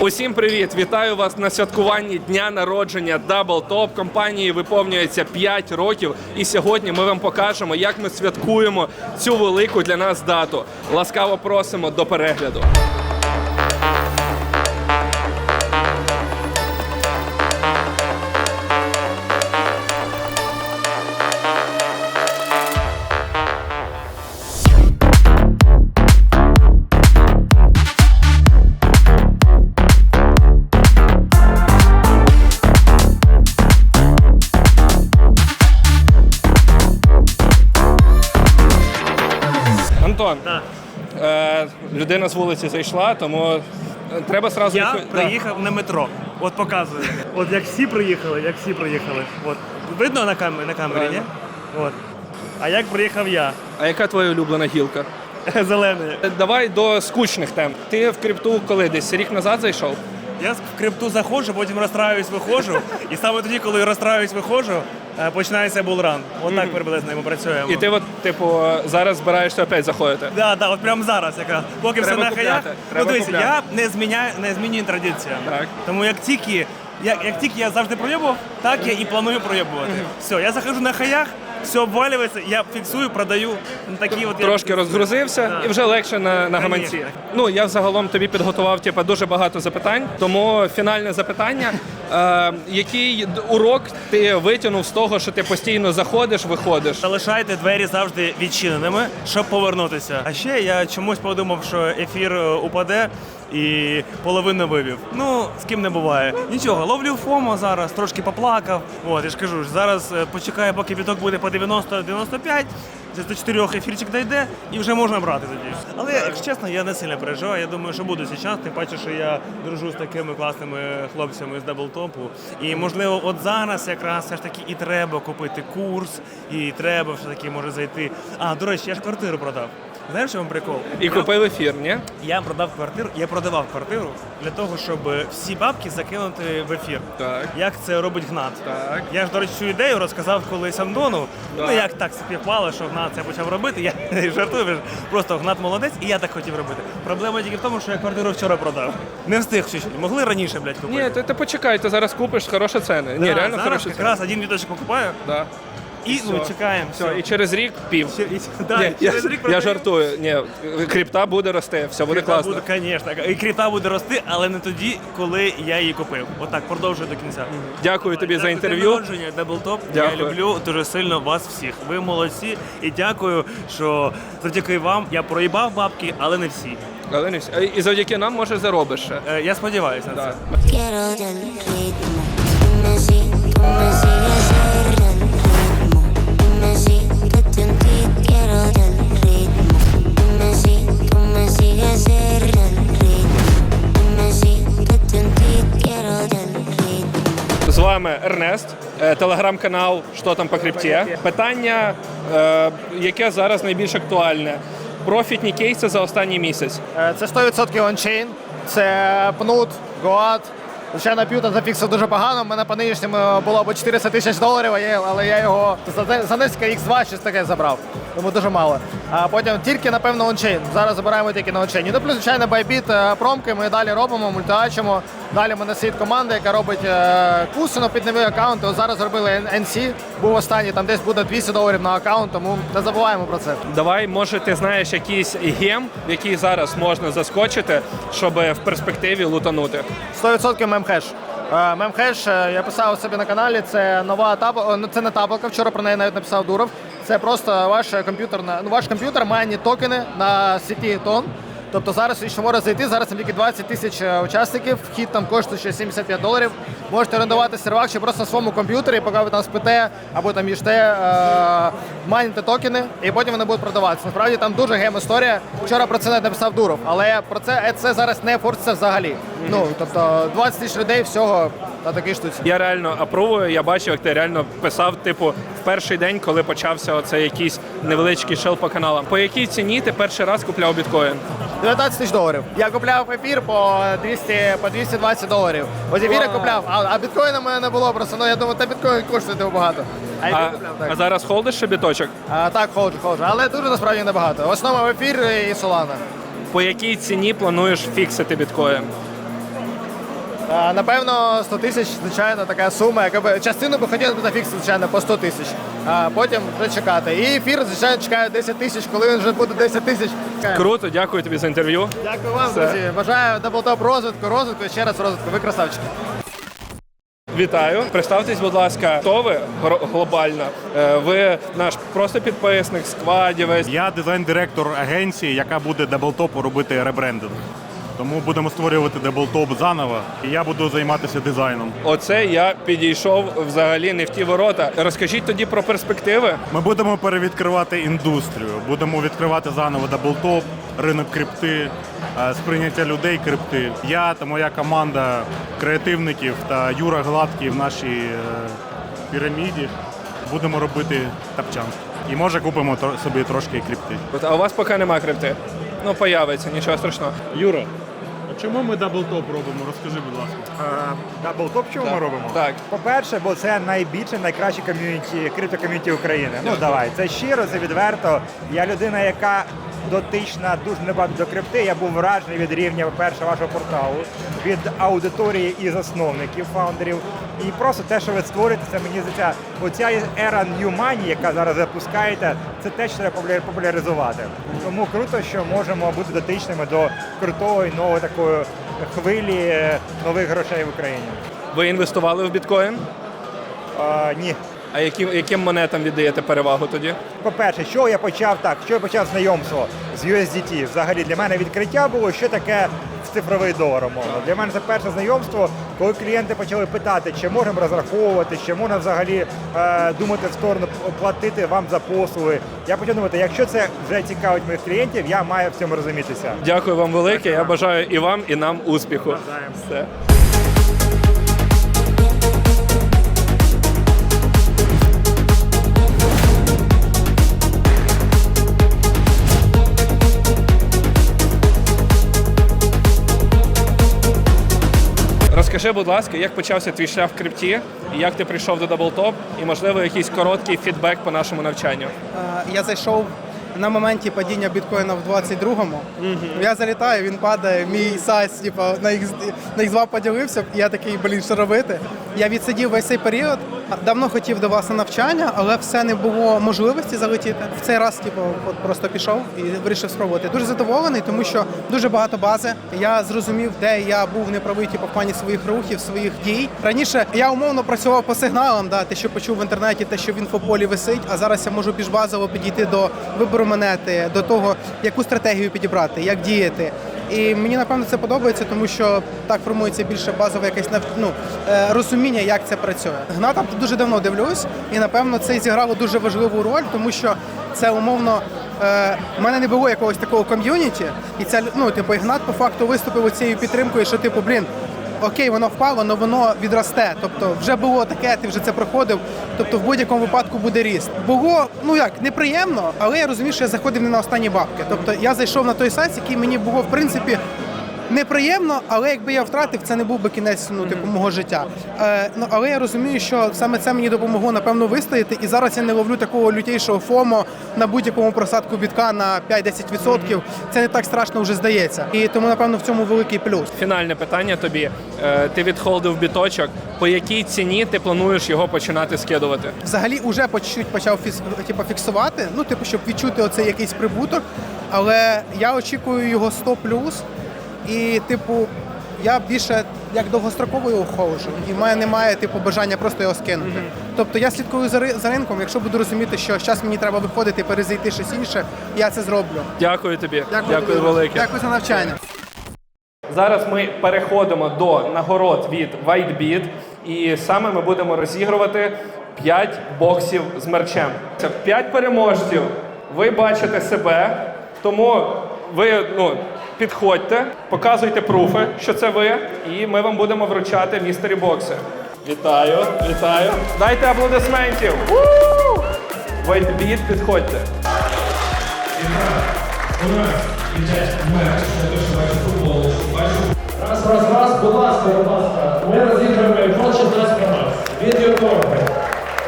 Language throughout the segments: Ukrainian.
Усім привіт! Вітаю вас на святкуванні дня народження Double Top. Компанії виповнюється 5 років. І сьогодні ми вам покажемо, як ми святкуємо цю велику для нас дату. Ласкаво просимо до перегляду. Людина з вулиці зайшла, тому е, треба сразу Я відпо- Да. приїхав на метро. От показую. От як всі приїхали, як всі приїхали. От. Видно на камері, на камері, ні? От. А як приїхав я? А яка твоя улюблена гілка? Зелений. Е, Давай до скучних тем. Ти в крипту коли десь рік назад зайшов? Я в крипту заходжу, потім розстраюсь, виходжу. І саме тоді, коли розстраюсь, виходжу, починається булран. Отак так приблизно ми працюємо. І ти, от, типу, зараз збираєшся опять заходити. Да, да, от прямо зараз якраз. Поки Треба все на хаях. купляти, Ну треба дивіться, купляти. я не зміняю, не змінюю традицію. Так. Тому як тільки, як, як тільки я завжди проєбував, так я і планую проєбувати. Все, я захожу на хаях, все обвалюється, я фіксую, продаю. Ну, Такі от я- Трошки розгрузився Да. і вже легше на, на гаманці. Ну я загалом тобі підготував типу, дуже багато запитань. Тому фінальне запитання: е, який урок ти витягнув з того, що ти постійно заходиш, виходиш? Залишайте двері завжди відчиненими, щоб повернутися. А ще я чомусь подумав, що ефір е, упаде і половину вивів. Ну, з ким не буває. Нічого, ловлю ФОМО зараз, трошки поплакав. От, я ж кажу, зараз е, почекаю, поки біток буде по 90-95. Десь до чотирьох ефірчик дійде і вже можна брати тоді. Але якщо чесно, я не сильно переживаю. Я думаю, що буду зараз, тим паче, що я дружу з такими класними хлопцями з даблтопу. І можливо, от зараз якраз все ж таки і треба купити курс, і треба все таки може зайти. А, до речі, я ж квартиру продав. Знаєш, що вам прикол? І купив ефір, ні? Я продав квартиру, я продавав квартиру для того, щоб всі бабки закинути в ефір. Так. Як це робить Гнат? Так. Я ж, до речі, цю ідею розказав колись Андону. Так. Ну як так співпало, що Гнат це почав робити. Я жартую, просто Гнат молодець, і я так хотів робити. Проблема тільки в тому, що я квартиру вчора продав. Не встиг чуть-чуть. Могли раніше, блядь, купити. Ні, ти, ти почекай, ти зараз купиш хороші ціни. Ні, реально зараз хороші ціни. якраз один віточок покупаю Да. І ну, Все. чекаємо. Все, і через рік пів. Ще- і- да, Ні, і я, рік я жартую. Ні, крипта буде рости, все буде класно. Буде, звісно. І кріта буде рости, але не тоді, коли я її купив. Отак, продовжую до кінця. Дякую тобі за інтерв'ю. народження, Даблтоп. Я Дякую. люблю дуже сильно вас всіх. Ви молодці. І дякую, що завдяки вам я проїбав бабки, але не всі. Але не всі. І завдяки нам може заробиш ще. Е, Я сподіваюся на Да. це. Quiero del ritmo. Dime si tú me sigues Ернест, е, телеграм-канал Що там по крипті. Питання, е, яке зараз найбільш актуальне. Профітні кейси за останній місяць. Е, Це 100% ончейн, це пнут, гоат. Звичайно, п'юта зафіксив дуже погано. У мене по нинішньому було б 400 тисяч доларів, але я його за, низько X2 щось таке забрав. Тому дуже мало. А потім тільки, напевно, ончейн. Зараз забираємо тільки на ончейн. Ну, плюс, звичайно, байбіт, промки ми далі робимо, мультиачимо. Далі в мене сидить команда, яка робить е, кусину під нові аккаунти. Зараз зробили NC, був останній, там десь буде 200 доларів на аккаунт, тому не забуваємо про це. Давай, може, ти знаєш якийсь гем, який зараз можна заскочити, щоб в перспективі лутанути. 100% мемхеш. Е, Мемхеш е, я писав себе на каналі. Це нова таб... ну це не таблика. Вчора про неї навіть написав Дуров. Це просто ваш комп'ютер ну, ваш комп'ютер має токени на сіті тон. Тобто зараз якщо може зайти, зараз там тільки 20 тисяч е, учасників, вхід там коштує ще 75 доларів. Можете орендувати сервак чи просто на своєму комп'ютері, поки ви там спите або там їжте, е, майните токени, і потім вони будуть продаватися. Насправді там дуже гем історія. Вчора про це навіть написав Дуров, але про це е, це зараз не форситься взагалі. Ну тобто 20 тисяч людей всього на такій штуці. Я реально апрувую, я бачив, як ти реально писав, типу, в перший день, коли почався оцей якийсь невеличкий шел по каналам. По якій ціні ти перший раз купляв біткоін? 19 тисяч доларів. Я купляв ефір по 200, по 220 доларів. Ось ефір я купляв, а, а біткоїна в мене не було просто. Ну я думаю, та біткоін коштує тебе багато. А ефір А, купляв а зараз холдиш ще біточок? А, так, ходжу, ходжу. Але дуже насправді небагато. В основному ефір і Solana. По якій ціні плануєш фіксити біткоін? Напевно, 100 тисяч, звичайно, така сума, яка би частину би хотіли б зафіксити, звичайно, по 100 тисяч, а потім вже чекати. І ефір, звичайно, чекає 10 тисяч, коли він вже буде 10 тисяч. Круто, дякую тобі за інтерв'ю. Дякую вам, Все. друзі. Бажаю даблтоп розвитку, розвитку і ще раз розвитку. Ви красавчики. Вітаю. Представтесь, будь ласка, хто ви глобально? Е, Ви наш просто підписник, складівець. Я дизайн-директор агенції, яка буде даблтопу робити ребрендинг. Тому будемо створювати даблтоп заново, і я буду займатися дизайном. Оце я підійшов взагалі не в ті ворота. Розкажіть тоді про перспективи. Ми будемо перевідкривати індустрію, будемо відкривати заново даблтоп, ринок крипти, е, сприйняття людей крипти. Я та моя команда креативників та Юра Гладкий в нашій е, піраміді будемо робити тапчан. І може купимо собі трошки крипти. А у вас поки нема крипти. Ну, появиться, нічого страшного. Юра, чому ми даблтоп робимо? Розкажи, будь ласка. Даблтоп чому ми робимо? Так. По-перше, бо це найбільше, найкраще ком'юніті, криптоком'юніті України. Ну давай, це щиро, це відверто. Я людина, яка дотична дуже небагато до крипти. Я був вражений від рівня, по-перше, вашого порталу, від аудиторії і засновників, фаундерів. І просто те, що ви створюєте, це мені здається, оця ера New Money, яка зараз запускаєте, це те, що треба популяризувати. Тому круто, що можемо бути дотичними до крутої нової такої хвилі е, нових грошей в Україні. Ви інвестували в біткоін? А, ні. А яким, яким монетам віддаєте перевагу тоді? По-перше, що я почав так, що я почав знайомство з USDT. Взагалі для мене відкриття було, що таке цифровий долар, умовно. Для мене це перше знайомство, коли клієнти почали питати, чи можемо розраховувати, чи можна взагалі е, думати в сторону платити вам за послуги. Я почав думати, якщо це вже цікавить моїх клієнтів, я маю в цьому розумітися. Дякую вам велике. Я бажаю і вам, і нам успіху. Все. Розкажи, будь ласка, як почався твій шлях в крипті, як ти прийшов до Даблтоп, і можливо якийсь короткий фідбек по нашому навчанню. Е, я зайшов на моменті падіння біткоїна в 22-му. Я залітаю, він падає, мій сайт типу, на X, на X2 поділився, і я такий, блін, що робити? Я відсидів весь цей період. Давно хотів до вас на навчання, але все не було можливості залетіти. В цей раз, типу, от просто пішов і вирішив спробувати. Дуже задоволений, тому що дуже багато бази. Я зрозумів, де я був неправий, типу, в плані своїх рухів, своїх дій. Раніше я умовно працював по сигналам, да, те, що почув в інтернеті, те, що в інфополі висить. А зараз я можу більш базово підійти до вибору монети, до того, яку стратегію підібрати, як діяти. І мені напевно це подобається, тому що так формується більше базове якесь ну, е, розуміння, як це працює. Гната дуже давно дивлюсь, і напевно це зіграло дуже важливу роль, тому що це умовно. У в мене не було якогось такого ком'юніті, і лю- ну, типу, Ігнат по факту виступив цією підтримкою, що типу, блін, окей, воно впало, але воно відросте. Тобто вже було таке, ти вже це проходив. Тобто в будь-якому випадку буде ріст. Було ну як неприємно, але я розумію, що я заходив не на останні бабки. Тобто я зайшов на той сайт, який мені було в принципі. Неприємно, але якби я втратив, це не був би кінець ну, типу, мого життя. Е, ну, але я розумію, що саме це мені допомогло напевно вистояти. І зараз я не ловлю такого лютейшого фомо на будь-якому просадку бітка на 5-10%. Це не так страшно вже здається. І тому, напевно, в цьому великий плюс. Фінальне питання тобі. Е, Ти відхолдив біточок. По якій ціні ти плануєш його починати скидувати? Взагалі уже по чуть-чуть почав фіс, типу, фіксувати, ну, типу, щоб відчути оцей якийсь прибуток. Але я очікую його 100 І, типу, я більше як довгостроковий ходжу, і в мене немає типу бажання просто його скинути. Тобто я слідкую за, ри- за ринком. Якщо буду розуміти, що зараз мені треба виходити, перезайти щось інше, я це зроблю. Дякую тобі. Дякую, тобі. велике. Дякую за навчання. Зараз ми переходимо до нагород від WhiteBit, і саме ми будемо розігрувати 5 боксів з мерчем. Це 5 переможців. Ви бачите себе, тому ви ну, підходьте, показуйте пруфи, що це ви, і ми вам будемо вручати містері бокси. Вітаю, вітаю. Дайте аплодисментів. WhiteBit, підходьте. Раз, раз, раз, будь ласка, будь ласка. Ми розіграємо iPhone 16 Pro Max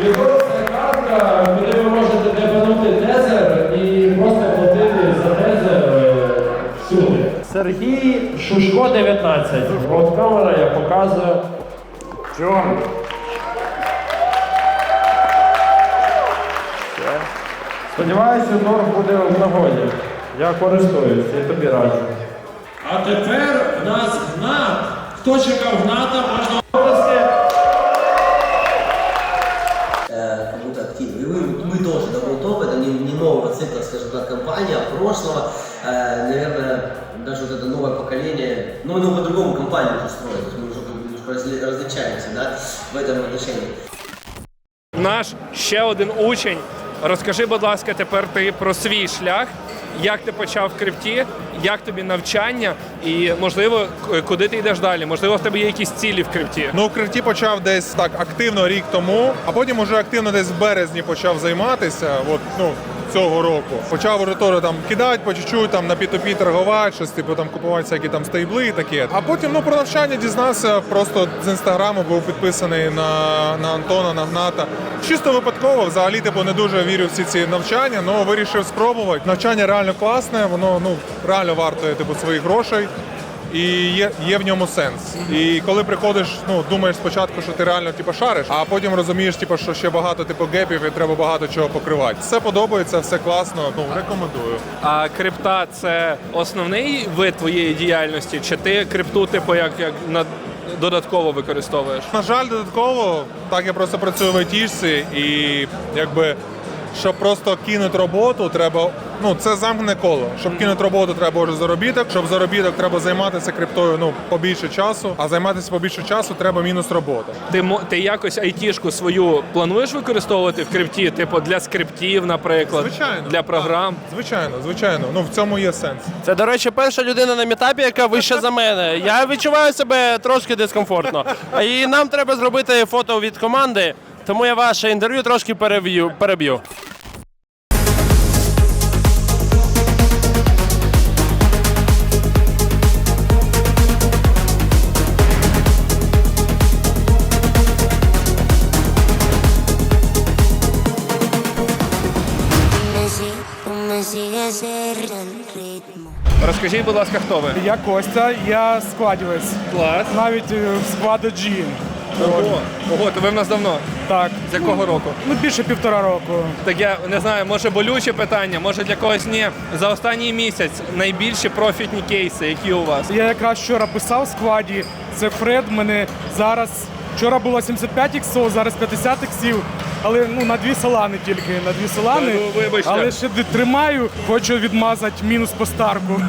від. Сергій Шушко 19. От камера, я показую. Чорний. Сподіваюся, торг буде в нагоді. Я користуюсь і тобі раджу. А тепер в нас Гнат. Хто чекав Гната, можна области. э, как будто активны. И вы- мы тоже Даблтоп, это не, не нового цикла, скажем так, компания, а прошлого. В этом отношении. Наш ще один учень. Розкажи, будь ласка, тепер ти про свій шлях. Як ти почав в крипті, як тобі навчання, і можливо, куди ти йдеш далі? Можливо, в тебе є якісь цілі в крипті. Ну, в крипті почав десь так активно рік тому, а потім уже активно десь в березні почав займатися. От, ну, цього року. Почав уже теж там кидати по чуть-чуть, там на P2P торгувати, щось типу там купувати всякі там стейбли і таке. А потім ну про навчання дізнався просто з інстаграму, був підписаний на, на Антона, на Гната. Чисто випадково, взагалі, типу, не дуже вірю в всі ці навчання, але вирішив спробувати. Навчання реально класне, воно ну реально вартує типу своїх грошей. І є, є в ньому сенс. І коли приходиш, ну думаєш спочатку, що ти реально типу, шариш, а потім розумієш, типу, що ще багато типу гепів і треба багато чого покривати. Все подобається, все класно. Ну рекомендую. А крипта це основний вид твоєї діяльності, чи ти крипту, типу, як, як на додатково використовуєш? На жаль, додатково так я просто працюю в айтішці, і якби щоб просто кинути роботу, треба. Ну це замкне коло. Щоб кинути роботу, треба вже заробіток. Щоб заробіток, треба займатися криптою ну побільше часу. А займатися побільше часу треба мінус робота. Ти ти якось айтішку свою плануєш використовувати в крипті, типу для скриптів, наприклад, Звичайно, для програм. Так, звичайно, звичайно. Ну в цьому є сенс. Це, до речі, перша людина на мітапі, яка вища за мене. Я відчуваю себе трошки дискомфортно. І нам треба зробити фото від команди, тому я ваше інтерв'ю трошки переб'ю. переб'ю. Розкажіть, будь ласка, хто ви? Я Костя, я складівець. Клас. Навіть е, в складу G. Ого, ого, то ви в нас давно. Так. З якого року? Ну, більше півтора року. Так я не знаю, може болюче питання, може для когось ні. За останній місяць найбільші профітні кейси, які у вас? Я якраз вчора писав в складі. Це Фред. Мене зараз вчора було 75 іксов, зараз 50 іксів. Але ну на дві салани тільки, на дві салани. Ну, вибачте. Але ще тримаю, хочу відмазати мінус по старку.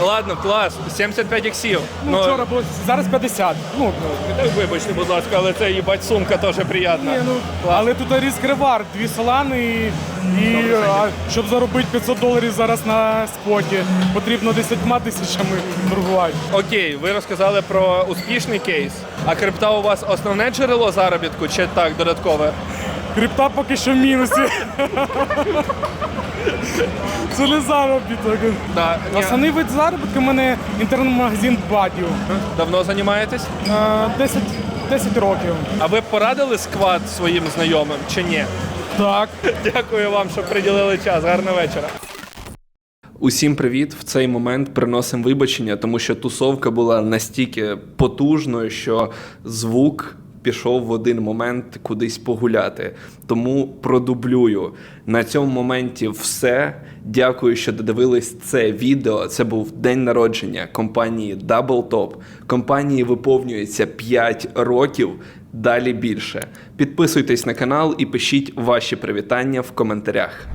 Ладно, клас, 75 іксів. Ну, вчора було зараз 50. Ну, Так, вибачте, будь ласка, але це їбать сумка теж приємна. ні, ну але тут різк ревар, дві солани і, і а, щоб заробити 500 доларів зараз на споті, потрібно 10 тисячами торгувати. Окей, ви розказали про успішний кейс. А крипта у вас основне джерело заробітку чи так додаткове? Крипта поки що в мінусі. Це не заробіток. Да, ні. Основний вид заробітку у мене інтернет-магазин Бадів. Давно займаєтесь? Е, 10, 10 років. А ви б порадили сквад своїм знайомим чи ні? Так. Дякую вам, що приділили час. Гарного вечора. Усім привіт! В цей момент приносимо вибачення, тому що тусовка була настільки потужною, що звук пішов в один момент кудись погуляти. Тому продублюю. На цьому моменті все. Дякую, що додивились це відео. Це був день народження компанії Double Top. Компанії виповнюється 5 років. Далі більше. Підписуйтесь на канал і пишіть ваші привітання в коментарях.